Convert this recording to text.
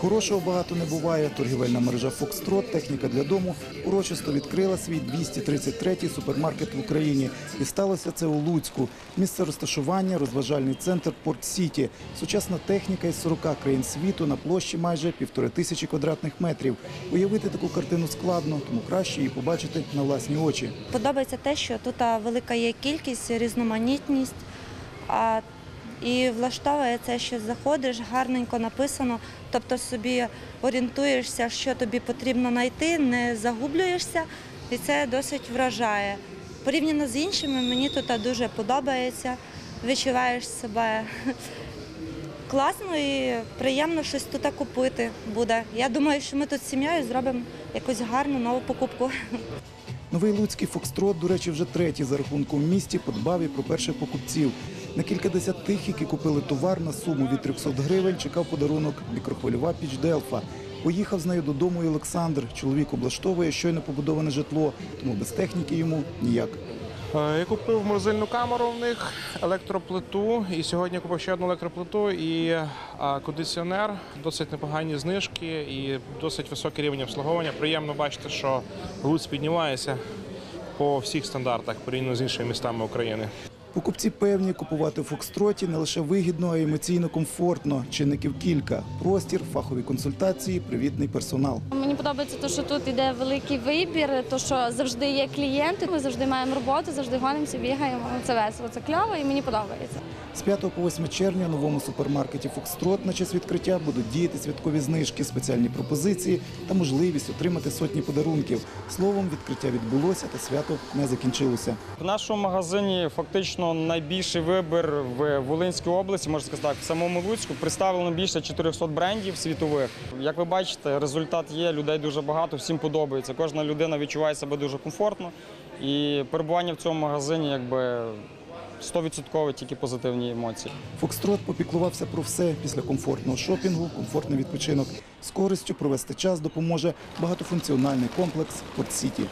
Хорошого багато не буває. Торгівельна мережа Фокстрот, техніка для дому, урочисто відкрила свій 233-й супермаркет в Україні. І сталося це у Луцьку. Місце розташування, розважальний центр Порт Сіті. Сучасна техніка із 40 країн світу на площі майже півтори тисячі квадратних метрів. Уявити таку картину складно, тому краще її побачити на власні очі. Подобається те, що тут велика є кількість, різноманітність. А, і влаштовує це, що заходиш, гарненько написано, тобто собі орієнтуєшся, що тобі потрібно знайти, не загублюєшся, і це досить вражає. Порівняно з іншими, мені тут дуже подобається, відчуваєш себе класно і приємно щось тут купити буде. Я думаю, що ми тут з сім'єю зробимо якусь гарну нову покупку. Новий луцький Фокстрот, до речі, вже третій за рахунком в місті подбав і про перших покупців. На кількадесят тих, які купили товар на суму від 300 гривень, чекав подарунок мікрохвильова піч Делфа. Поїхав з нею додому і Олександр. Чоловік облаштовує щойно побудоване житло, тому без техніки йому ніяк. Е, Я купив морозильну камеру в них, електроплиту, і сьогодні купив ще одну електроплиту і кондиціонер. Досить непогані знижки і досить високий рівень обслуговування. Приємно бачити, що Луць піднімається по всіх стандартах порівняно з іншими містами України. Покупці певні, купувати в Фокстроті не лише вигідно, а й емоційно комфортно. Чинників кілька: простір, фахові консультації, привітний персонал. Мені подобається те, що тут іде великий вибір, то що завжди є клієнти. Ми завжди маємо роботу, завжди гонимося, бігаємо. Це весело, це кльово і мені подобається. З 5 по 8 червня в новому супермаркеті Фокстрот на час відкриття будуть діяти святкові знижки, спеціальні пропозиції та можливість отримати сотні подарунків. Словом, відкриття відбулося та свято не закінчилося. В нашому магазині фактично найбільший вибір в Волинській області, можна сказати так, в самому Луцьку представлено більше 400 брендів світових. Як ви бачите, результат є, людей дуже багато, всім подобається. Кожна людина відчуває себе дуже комфортно. І перебування в цьому магазині якби 100% тільки позитивні емоції. Фокстрот попіклувався про все після комфортного шопінгу, комфортний відпочинок. З користю провести час допоможе багатофункціональний комплекс Порт Сіті.